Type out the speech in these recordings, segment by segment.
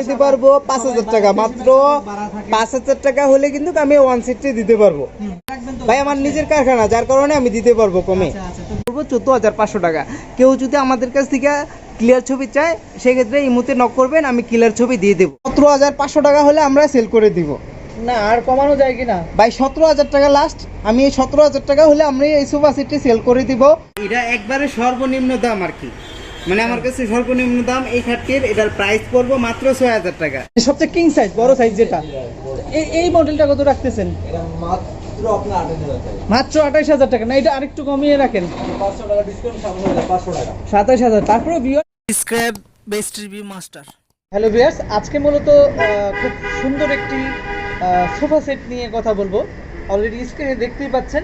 নিতে পারব পাঁচ হাজার টাকা। মাত্র পাঁচ হাজার টাকা হলে কিন্তু আমি ওয়ান সিটটি দিতে পারব। ভাই আমার নিজের কারখানা যার কারণে আমি দিতে পারব কমে। করব চোদ্দ হাজার পাঁচশো টাকা। কেউ যদি আমাদের কাছ থেকে ক্লিয়ার ছবি চায় সেক্ষেত্রে এই মুহূর্তে নক করবেন আমি ক্লিয়ার ছবি দিয়ে দেবো। সতেরো হাজার পাঁচশো টাকা হলে আমরা সেল করে দিব। না আর কমানো যায় কিনা? ভাই সতেরো হাজার টাকা লাস্ট আমি এই সতেরো হাজার টাকা হলে আমরা এই সোফা সেটটি সেল করে দিব। এটা একবারে সর্বনিম্ন দাম আর কি। মানে আমার কাছে সর্বনিম্ন দাম এই খাটটির এটার প্রাইস পড়ব মাত্র ছয় হাজার টাকা। সবচেয়ে কিং সাইজ বড় সাইজ যেটা। এই এই মডেলটা কত রাখতেছেন? মাত্র আঠাইশ হাজার টাকা। না এটা আরেকটু কমিয়ে রাখেন। সাতাইশ হাজার তারপরে scrap best review master hello viewers আজকে মূলত খুব সুন্দর একটি সোফা সেট নিয়ে কথা বলব। অলরেডি স্ক্রিনে দেখতেই পাচ্ছেন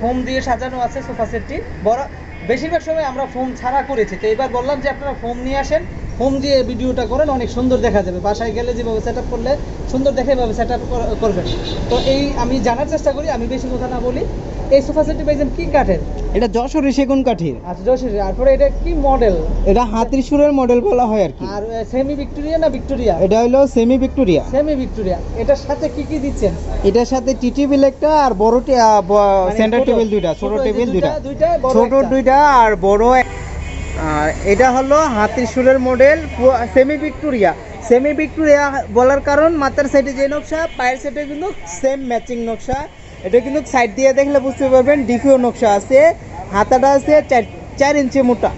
ফোম দিয়ে সাজানো আছে সোফা সেটটি বড় বেশিরভাগ সময় আমরা ফোম ছাড়া করেছি। তো এবার বললাম যে আপনারা ফোম নিয়ে আসেন ফোম দিয়ে ভিডিওটা করেন অনেক সুন্দর দেখা যাবে। বাসায় গেলে যেভাবে সেট করলে সুন্দর দেখে এভাবে সেট আপ করবেন। তো এই আমি জানার চেষ্টা করি আমি বেশি কথা না বলি। এই সোফা সেটটি পাইছেন কি কাঠের? এটা যশোরে সেগুন কাঠির। আচ্ছা জয়শ্রী তারপরে এটা কি মডেল এটা হাতির সুরের মডেল বলা হয় আর কি। আর সেমি ভিক্টোরিয়া না ভিক্টোরিয়া এটা হলো সেমি ভিক্টোরিয়া সেমি ভিক্টোরিয়া এটার সাথে কি কি দিচ্ছেন? এটার সাথে টি টেবিল একটা আর বড় সেন্টার টেবিল দুইটা ছোট টেবিল দুইটা দুইটা, ছোট দুইটা আর বড় আর এটা হলো হাতির সুরের model semi Victoria semi Victoria বলার কারণ মাথার সাইডে যে নকশা, পায়ের সাইডে কিন্তু সেম ম্যাচিং নকশা। এটা কিন্তু সাইড দিয়ে দেখলে বুঝতে পারবেন, ডিফিও নকশা আছে। হাতাটা আছে চার ইঞ্চি মোটা।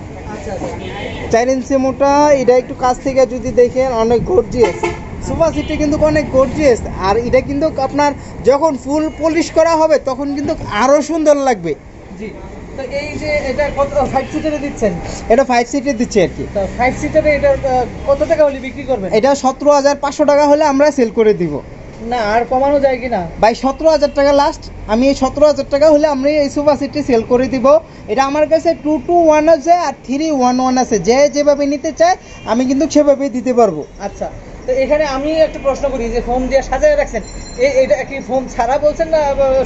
চার ইঞ্চি মোটা, এটা একটু কাছ থেকে যদি দেখেন, অনেক গর্জিয়াস সোফা সিটটি কিন্তু অনেক গর্জিয়াস আর এটা কিন্তু আপনার যখন ফুল পলিশ করা হবে, তখন কিন্তু আরও সুন্দর লাগবে। জি। এই যে এটা কত ফাইভ সিটারে দিচ্ছেন? এটা ফাইভ সিটে দিচ্ছে আর কি। তো ফাইভ সিটারে এটা কত টাকা হলে বিক্রি করবেন? এটা সতেরো হাজার পাঁচশো টাকা হলে আমরা সেল করে দিব। না আর কমানো যায় ভাই সতেরো হাজার টাকা লাস্ট আমি এই সতেরো হাজার টাকা হলে আমরা এই সোফা সিটটি সেল করে দিব। এটা আমার কাছে টু টু ওয়ান আছে আর থ্রি ওয়ান ওয়ান আছে। যে যেভাবে নিতে চায় আমি কিন্তু সেভাবেই দিতে পারব। আচ্ছা তো এখানে আমি একটা প্রশ্ন করি যে ফোম দিয়ে সাজায় রাখছেন। এটা কি ফোম ছাড়া বলছেন না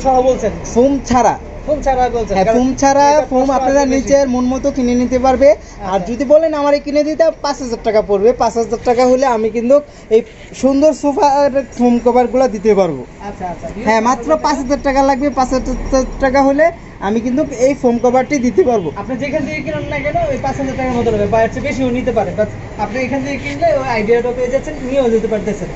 সহ বলছেন? ফোম ছাড়া। ফোম ছাড়া বলছেন। হ্যাঁ ফোম ছাড়া ফোম আপনারা নিচের মন মতো কিনে নিতে পারবে। আর আচ্ছা। যদি বলেন আমার কিনে দিতে পাঁচ হাজার টাকা পড়বে। পাঁচ হাজার টাকা হলে আমি কিন্তু এই সুন্দর সোফা ফোম কভারগুলো দিতে পারব। আচ্ছা আচ্ছা হ্যাঁ মাত্র পাঁচ হাজার টাকা লাগবে। পাঁচ হাজার টাকা হলে আমি কিন্তু এই ফোম কভারটি দিতে পারব। আপনি যেখান থেকে কিনুন না কেন ওই পাঁচ হাজার টাকার মতো হবে বা চেয়ে বেশিও নিতে বাট আপনি এখান থেকে কিনলে ওই আইডিয়াটা পেয়ে যাচ্ছেন নিয়েও যেতে পারতেছেন।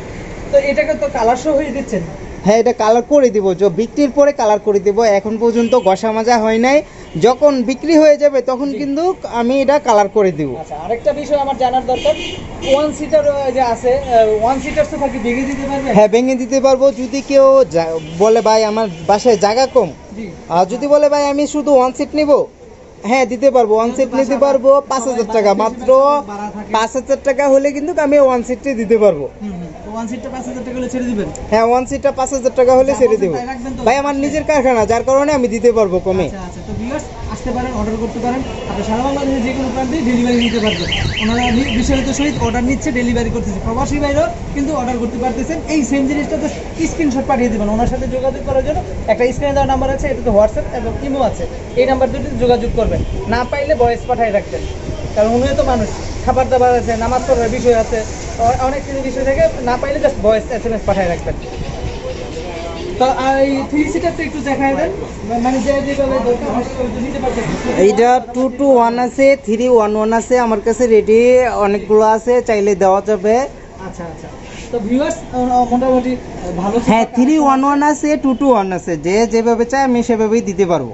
তো এটাকে তো কালার শো হয়ে দিচ্ছেন। হ্যাঁ এটা কালার করে দিব। যে বিক্রির পরে কালার করে দিব। এখন পর্যন্ত ঘষা মাজা হয় নাই। যখন বিক্রি হয়ে যাবে তখন কিন্তু আমি এটা কালার করে দিব। আচ্ছা আরেকটা বিষয় আমার জানার দরকার। ওয়ান সিটার যে আছে ওয়ান সিটার সোফা কি ভেঙে দিতে পারবে? হ্যাঁ ভেঙে দিতে পারব। যদি কেউ বলে ভাই আমার বাসায় জায়গা কম। জি। আর যদি বলে ভাই আমি শুধু ওয়ান সিট নিব? হ্যাঁ দিতে পারব। ওয়ান সিট নিতে পারব পাঁচ হাজার টাকা। মাত্র পাঁচ হাজার টাকা হলে কিন্তু আমি ওয়ান সিটটি দিতে পারব। ওয়ান সিটটা পাঁচ হাজার টাকা হলে ছেড়ে দিবেন? হ্যাঁ ওয়ান সিটটা পাঁচ হাজার টাকা হলে ছেড়ে দেবো। তাই রাখবেন তো? ভাই আমার নিজের কারখানা যার কারণে আমি দিতে পারব কমে। তো আসতে পারেন অর্ডার করতে পারেন। আপনি সারা বাংলাদেশে যে কোনো প্রান্তে ডেলিভারি নিতে পারবেন। ওনারা বিস্তারিত সহিত অর্ডার নিচ্ছে ডেলিভারি করতেছে। প্রবাসী বাইরেও কিন্তু অর্ডার করতে পারতেছেন। এই সেম জিনিসটা তো স্ক্রিনশট পাঠিয়ে দেবেন। ওনার সাথে যোগাযোগ করার জন্য একটা স্ক্রিনে দেওয়া নাম্বার আছে, এটাতে হোয়াটসঅ্যাপ এবং ইমো আছে। এই নাম্বার দুটি যোগাযোগ করবেন। না পাইলে ভয়েস পাঠিয়ে রাখবেন। কারণ উনিও তো মানুষ। খাবার দাবার আছে, নামাজ পড়ার বিষয় আছে অনেক কিছু বিষয় থেকে। না পাইলে just voice S M S পাঠিয়ে রাখবেন। এইটা টু টু ওয়ান আছে থ্রি ওয়ান ওয়ান আছে আমার কাছে রেডি অনেকগুলো আছে চাইলে দেওয়া যাবে। আচ্ছা আচ্ছা। তো ভিউয়ার্স মোটামুটি ভালো হ্যাঁ থ্রি ওয়ান ওয়ান আছে টু টু ওয়ান আছে যে যেভাবে চায় আমি সেভাবেই দিতে পারব।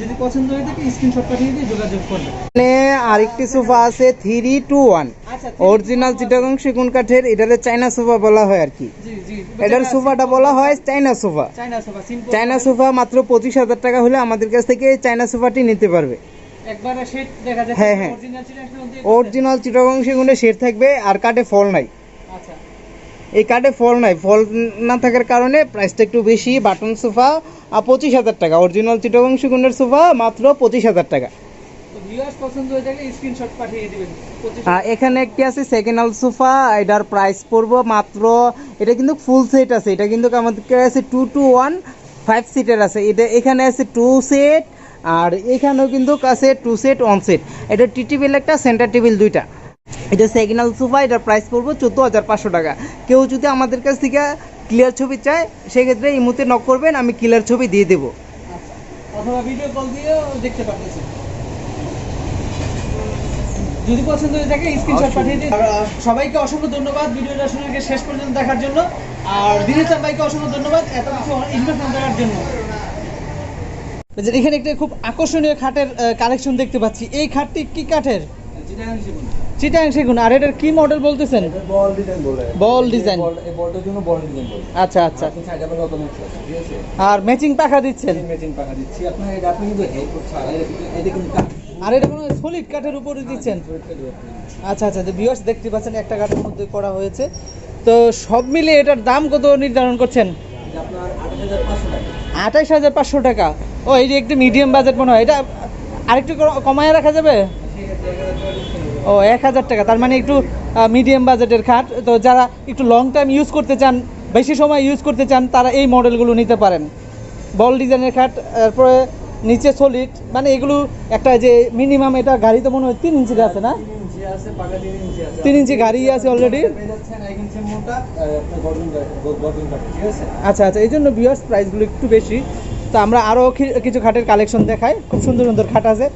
যদি পছন্দ হয়ে থাকে স্ক্রিনশট পাঠিয়ে দিয়ে যোগাযোগ করবেন। এখানে আরেকটি সোফা আছে থ্রি টু ওয়ান আচ্ছা অরিজিনাল চিটাগং সেগুন কাঠের এটারে চাইনা সোফা বলা হয় আর কি। এটার সোফাটা বলা হয় চাইনা সোফা। চাইনা সোফা মাত্র পঁচিশ হাজার টাকা হলে আমাদের কাছ থেকে চাইনা সোফাটি নিতে পারবে। হ্যাঁ, হ্যাঁ। অরিজিনাল চিটাগাং সেগুনের শেড থাকবে আর কাঠে ফল নাই। আচ্ছা। এই কার্ডে ফল নাই ফল না থাকার কারণে প্রাইসটা একটু বেশি বাটন সোফা পঁচিশ হাজার টাকা। অরিজিনাল চিটাগং সেগুনের সোফা মাত্র পঁচিশ হাজার টাকা। আর এখানে একটি আছে সেকেন্ড হাল সোফা এটার প্রাইস পড়ব মাত্র এটা কিন্তু ফুল সেট আছে এটা কিন্তু আমাদের আছে টু টু ওয়ান ফাইভ সিটের আছে। এটা এখানে আছে টু সেট আর এখানেও কিন্তু আছে টু সেট ওয়ান সেট এটা টি টেবিল একটা সেন্টার টেবিল দুইটা। এটা সেকেন্ডাল সোফা এটার প্রাইস পড়ব চোদ্দ হাজার পাঁচশো টাকা। কেউ যদি আমাদের কাছ থেকে ক্লিয়ার ছবি চায় সেক্ষেত্রে এই মুহূর্তে নক করবেন আমি ক্লিয়ার ছবি দিয়ে দেবো। আচ্ছা অথবা ভিডিও কল দিয়েও দেখতে পারতেছেন। যদি পছন্দ হয়ে থাকে স্ক্রিনশট পাঠিয়ে দিন। সবাইকে অসংখ্য ধন্যবাদ ভিডিওটা শুনে শেষ পর্যন্ত দেখার জন্য। আর দিনেশ ভাইকে অসংখ্য ধন্যবাদ এত কিছু ইনভেস্টমেন্ট দেওয়ার জন্য। এখানে একটা খুব আকর্ষণীয় খাটের কালেকশন দেখতে পাচ্ছি। এই খাটটি কি কাঠের? চিটাং সেগুন আর এটার কি মডেল বলতেছেন? বল ডিজাইন বলে। বল ডিজাইন বলটার জন্য বল ডিজাইন বলে। আচ্ছা আচ্ছা। আপনি আছে ঠিক আছে। আর ম্যাচিং পাখা দিচ্ছেন? ম্যাচিং পাখা দিচ্ছি। আপনার এটা আপনি কিন্তু হেড ছাড়া এটা কাঠ। আর এটা কোনো সলিড কাঠের উপরে দিচ্ছেন? আচ্ছা আচ্ছা তো ভিউয়ার্স দেখতে পাচ্ছেন একটা কাঠের মধ্যে করা হয়েছে। তো সব মিলে এটার দাম কত নির্ধারণ করছেন? আঠাইশ হাজার পাঁচশো টাকা। ও এই যে একটু মিডিয়াম বাজেট মনে হয়। এটা আরেকটু কমায় রাখা যাবে? ও এক হাজার টাকা। তার মানে একটু মিডিয়াম বাজেটের খাট। তো যারা একটু লং টাইম ইউজ করতে চান বেশি সময় ইউজ করতে চান তারা এই মডেলগুলো নিতে পারেন। বল ডিজাইনের খাট তারপরে নিচে সলিড মানে এগুলো একটা যে মিনিমাম এটা গাড়ি তো মনে হয় তিন ইঞ্চির আছে না? তিন ইঞ্চি গাড়ি আছে অলরেডি আচ্ছা আচ্ছা এই জন্য বিয়ার্স প্রাইসগুলো একটু বেশি। তো আমরা আরও কিছু খাটের কালেকশন দেখাই। খুব সুন্দর সুন্দর খাট আছে।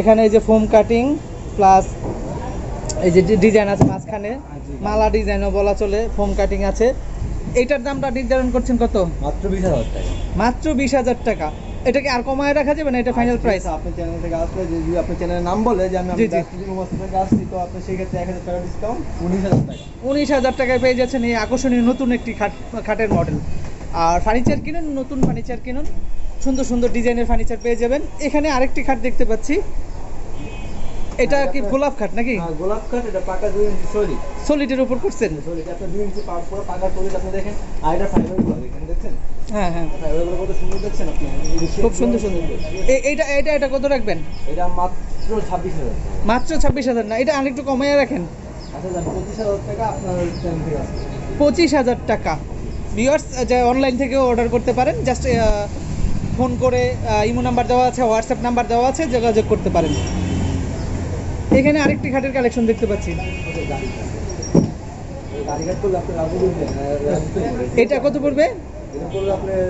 এখানে এই যে ফোম কাটিং প্লাস এই যে ডিজাইন আছে মাঝখানে। মালা ডিজাইনও বলা চলে ফোম কাটিং আছে। এটার দামটা নির্ধারণ করছেন কত? মাত্র বিশ হাজার টাকা। মাত্র বিশ হাজার টাকা। এটাকে আর কমায় রাখা যাবে না? এটা ফাইনাল প্রাইস আপনার চ্যানেল থেকে আসলে যদি আপনার চ্যানেলের নাম বলে যে আমি থেকে আসছি তো আপনি সেই ক্ষেত্রে এক হাজার টাকা ডিসকাউন্ট উনিশ হাজার টাকা। উনিশ হাজার টাকায় পেয়ে যাচ্ছেন এই আকর্ষণীয় নতুন একটি খাট খাটের মডেল আর ফার্নিচার কিনুন নতুন ফার্নিচার কিনুন। সুন্দর সুন্দর ডিজাইনের ফার্নিচার পেয়ে যাবেন। এখানে আরেকটি খাট দেখতে পাচ্ছি। এটা কি গোলাপ খাট নাকি? আর গোলাপ কাঠ এটা পাকা দুই ইঞ্চি সলিড সলিডের উপর করছেন? সলিড আপনার দুই ইঞ্চি পার পুরো পাকা সলিড আপনি দেখেন। আর এটা ফাইবারগুলো দেখেন দেখছেন? হ্যাঁ হ্যাঁ। ফাইবার কত সুন্দর দেখছেন আপনি? খুব সুন্দর সুন্দর। এইটা এটা এটা কত রাখবেন? এটা মাত্র ছাব্বিশ হাজার মাত্র ছাব্বিশ হাজার না এটা আরেকটু কমাইয়া রাখেন। আচ্ছা পঁচিশ হাজার টাকা থেকে যে অনলাইন থেকেও অর্ডার করতে পারেন জাস্ট ফোন করে ইমো নাম্বার দেওয়া আছে হোয়াটসঅ্যাপ নাম্বার দেওয়া আছে যোগাযোগ করতে পারেন। এখানে আরেকটি খাটের কালেকশন দেখতে পাচ্ছি। এটা কত পড়বে? এটা করলে আপনার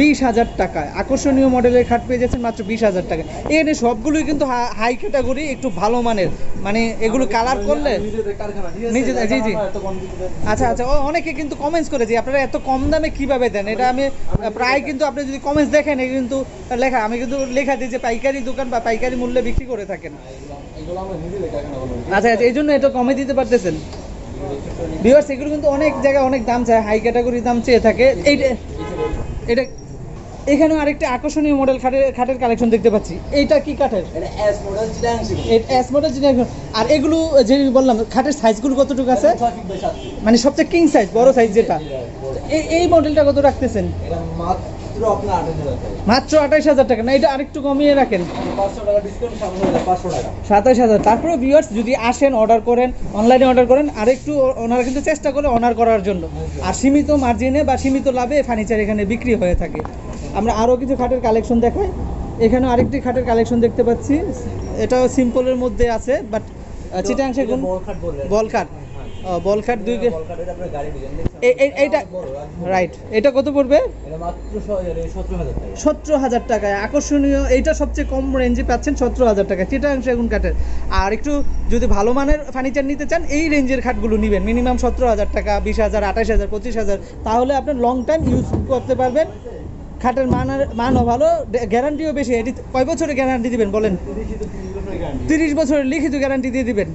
বিশ হাজার টাকা টাকায়। আকর্ষণীয় মডেলের খাট পেয়ে যাচ্ছেন মাত্র বিশ হাজার টাকা এখানে সবগুলোই কিন্তু হাই ক্যাটাগরি একটু ভালো মানের। মানে এগুলো কালার করলে জি, জি। আচ্ছা আচ্ছা। অনেকে কিন্তু কমেন্টস করে যে আপনারা এত কম দামে কীভাবে দেন? এটা আমি প্রায় কিন্তু আপনি যদি কমেন্টস দেখেন কিন্তু লেখা আমি কিন্তু লেখা দিই যে পাইকারি দোকান বা পাইকারি মূল্যে বিক্রি করে থাকেন। আচ্ছা আচ্ছা। এই জন্য এটা কমে দিতে পারতেছেন। ভিউয়ার্স এগুলো কিন্তু অনেক জায়গায় অনেক দাম চায় হাই ক্যাটাগরি দাম চেয়ে থাকে। এইটা এটা এখানে আরেকটা আকর্ষণীয় মডেল খাটের খাটের কালেকশন দেখতে পাচ্ছি। এইটা কি কাঠের? এটা এস মডেল জিনিস ছিল। এস মডেল আর এগুলো যে বললাম খাটের সাইজগুলো কতটুকু আছে। মানে সবচেয়ে কিং সাইজ বড় সাইজ যেটা। এই এই মডেলটা কত রাখতেছেন? এটা মাত্র আঠাশ হাজার টাকা। না এটা আরেকটু কমিয়ে রাখেন। সাতাইশ হাজার। তারপরে ভিউয়ার্স যদি আসেন অর্ডার করেন অনলাইনে অর্ডার করেন আরেকটু ওনারা কিন্তু চেষ্টা করে অনার করার জন্য। আর সীমিত মার্জিনে বা সীমিত লাভে ফার্নিচার এখানে বিক্রি হয়ে থাকে। আমরা আরও কিছু খাটের কালেকশন দেখাই। এখানেও আরেকটি খাটের কালেকশন দেখতে পাচ্ছি। এটাও সিম্পলের মধ্যে আছে বাট চিটাং সেগুন বল খাট। বল খাট দুই আপনার এইটা রাইট এটা কত পড়বে? সতেরো হাজার টাকায়। আকর্ষণীয়, এইটা সবচেয়ে কম রেঞ্জে পাচ্ছেন সতেরো হাজার টাকা চিটাং সেগুন কাঠের। আর একটু যদি ভালো মানের ফার্নিচার নিতে চান, এই রেঞ্জের খাটগুলো নেবেন। মিনিমাম সতেরো হাজার টাকা, বিশ হাজার, আঠাশ হাজার, পঁচিশ হাজার। তাহলে আপনি লং টাইম ইউজ করতে পারবেন। খাটের মান মানও ভালো গ্যারান্টিও বেশি। এটি কয় বছরের গ্যারান্টি দিবেন বলেন? তিরিশ বছরের লিখিত গ্যারান্টি দিয়ে দিবেন।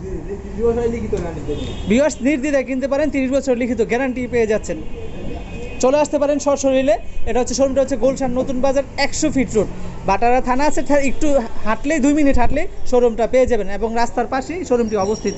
বিয়ার্স নির্দ্বিধায় কিনতে পারেন, তিরিশ বছর লিখিত গ্যারান্টি পেয়ে যাচ্ছেন। চলে আসতে পারেন সরসরিলে এটা হচ্ছে শোরুমটা হচ্ছে গোলশান নতুন বাজার একশো ফিট রোড বাটারা থানা আছে একটু হাঁটলেই, দুই মিনিট হাঁটলেই শোরুমটা পেয়ে যাবেন এবং রাস্তার পাশেই শোরুমটি অবস্থিত।